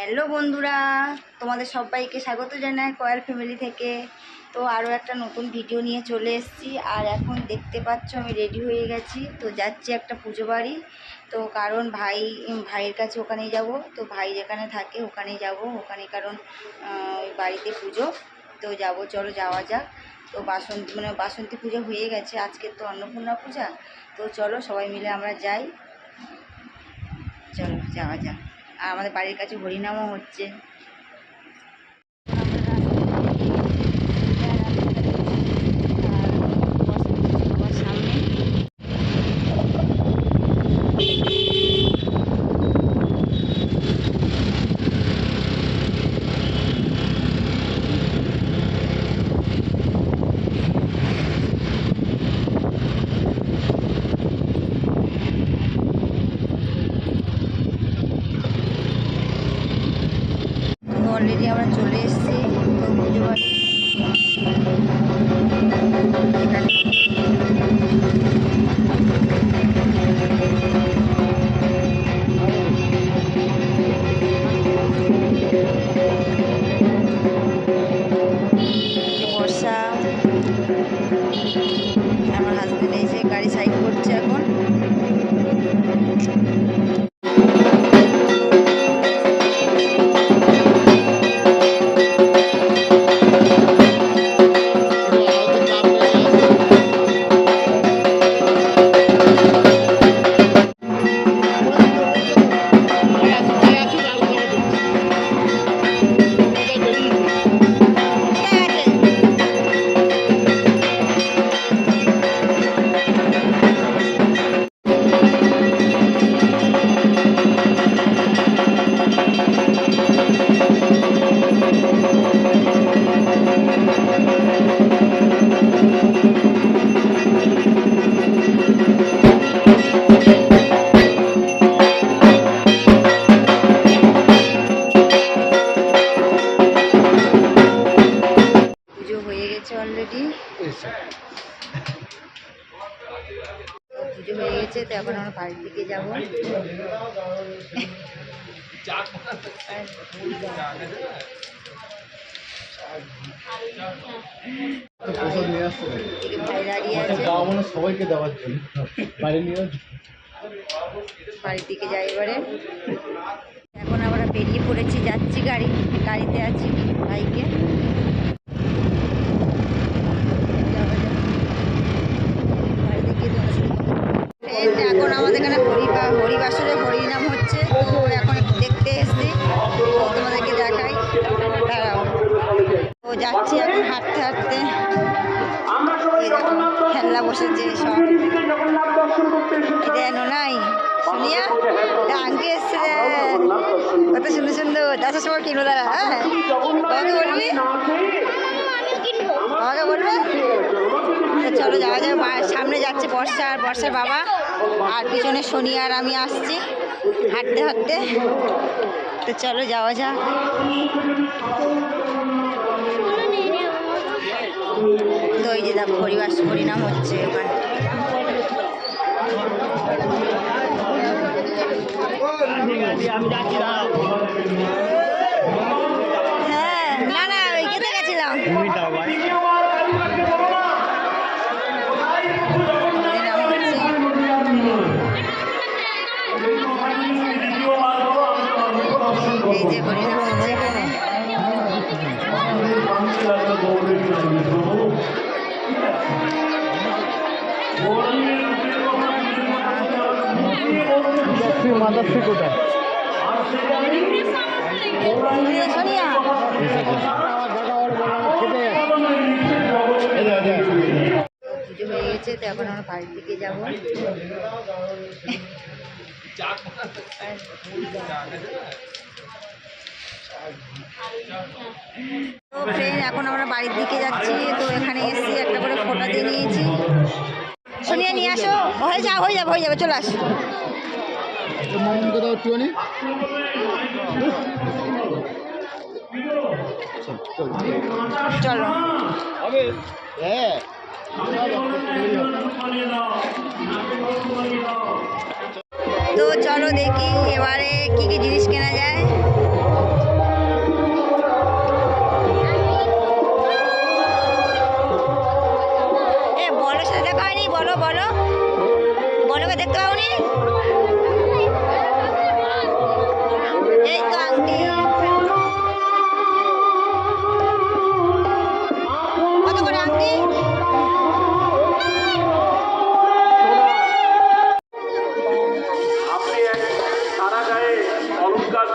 Hello বন্ধুরা, তোমাদের সবাইকে স্বাগত জানাই কয়াল ফ্যামিলি থেকে। তো আরও একটা নতুন ভিডিও নিয়ে চলে এসেছি, আর এখন দেখতে পাচ্ছ আমি রেডি হয়ে গেছি। তো যাচ্ছি একটা পুজো বাড়ি। তো কারণ ভাই, ভাইয়ের কাছে ওখানেই যাব। তো ভাই যেখানে থাকে ওখানেই যাব। ওখানে কারণ ওই বাড়িতে পুজো। তো যাব, চলো যাওয়া যাক। তো বাসন্তী মানে বাসন্তী পুজো হয়ে গেছে। আজকে তো অন্নপূর্ণা পূজা। তো চলো সবাই মিলে আমরা যাই। চলো, যাওয়া যাক। আর আমাদের বাড়ির কাছে হরিনামও হচ্ছে সামনে তো অলরেডি আমরা চলে এসেছি তো পুজো বাড়ি এখানে বর্ষা গেছে অলরেডি পুজো হয়ে গেছে তো এখন আমরা বাড়ির দিকে যাব। সবাইকে দেওয়ার জন্য। নিয়ে বাড়ির দিকে যাই এবারে। এখন আমরা বেরিয়ে পড়েছি যাচ্ছি গাড়ি গাড়িতে আছি ভাইকে যাওয়া যাক। বাড়িতে গিয়ে তোমার সাথে কথা বলব। Friend, এখন আমাদের এখানে হরিবা হরিবাসরে হরিনাম হচ্ছে। তো এখন একটু দেখতে এসছি। তো তোমাদেরকে দেখাই। দাঁড়াও। তো যাচ্ছি এখন হাঁটতে হাঁটতে। খেলনা বসেছে সব। দেন নাই। কত সুন্দর সুন্দর। দাঁড়া হ্যাঁ? বলবি? চলো যাওয়া যাবে সামনে যাচ্ছে বর্ষা আর বর্ষার বাবা। আর পিছনে শনি আর আমি আসছি হাঁটতে হাঁটতে। তো চলো যাওয়া যাক। তো এই যে দেখো হরিবাস হরিনাম হচ্ছে ওখানে হ্যাঁ না না, ওই খেতে গেছিলাম। এই যে এখানে মাদারশ্রী কোথায় এই সোনিয়া পুজো হয়ে গেছে তো এখন আমরা বাড়ির দিকে যাব এখন আমরা বাড়ির দিকে যাচ্ছি, তো এখানে এসেছি একটা করে ফোটা দিয়ে নিয়েছি। সোনিয়া, নিয়ে আসো। হয়ে যা হয়ে যাবে হয়ে যাবে, চলে আসো। চলো। তো চলো দেখি, এবারে কি কি জিনিস কেনা যায়।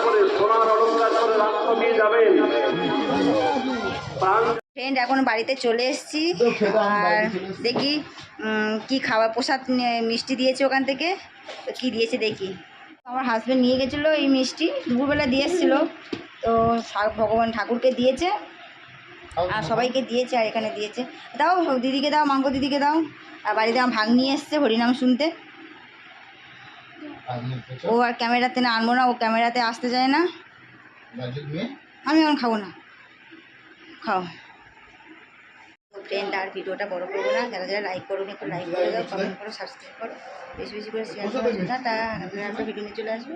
করে সোনার করে রাস্তা দিয়ে যাবেন। ফ্রেন্ড এখন বাড়িতে চলে এসেছি। আর দেখি কি খাবার প্রসাদ মিষ্টি দিয়েছে ওখান থেকে। কি দিয়েছে দেখি। আমার হাজব্যান্ড নিয়ে গেছিল এই মিষ্টি দুপুরবেলা দিয়ে এসেছিল। তো ভগবান ঠাকুরকে দিয়েছে। আর সবাইকে দিয়েছে আর এখানে দিয়েছে। দাও দিদিকে দাও মাঙ্গ দিদিকে দাও। আর বাড়িতে আমার ভাগ নিয়ে এসছে হরিনাম শুনতে। ও আর ক্যামেরাতে না আনব না ও ক্যামেরাতে আসতে চায় না। আমি এখন খাব না। খাও। ফ্রেন্ড আর ভিডিওটা বড় করব না। যারা যারা লাইক করুন একটু লাইক করে দাও কমেন্ট করো সাবস্ক্রাইব করো। বেশি বেশি করে শেয়ার করো। টাটা একটা ভিডিও নিয়ে চলে আসবে।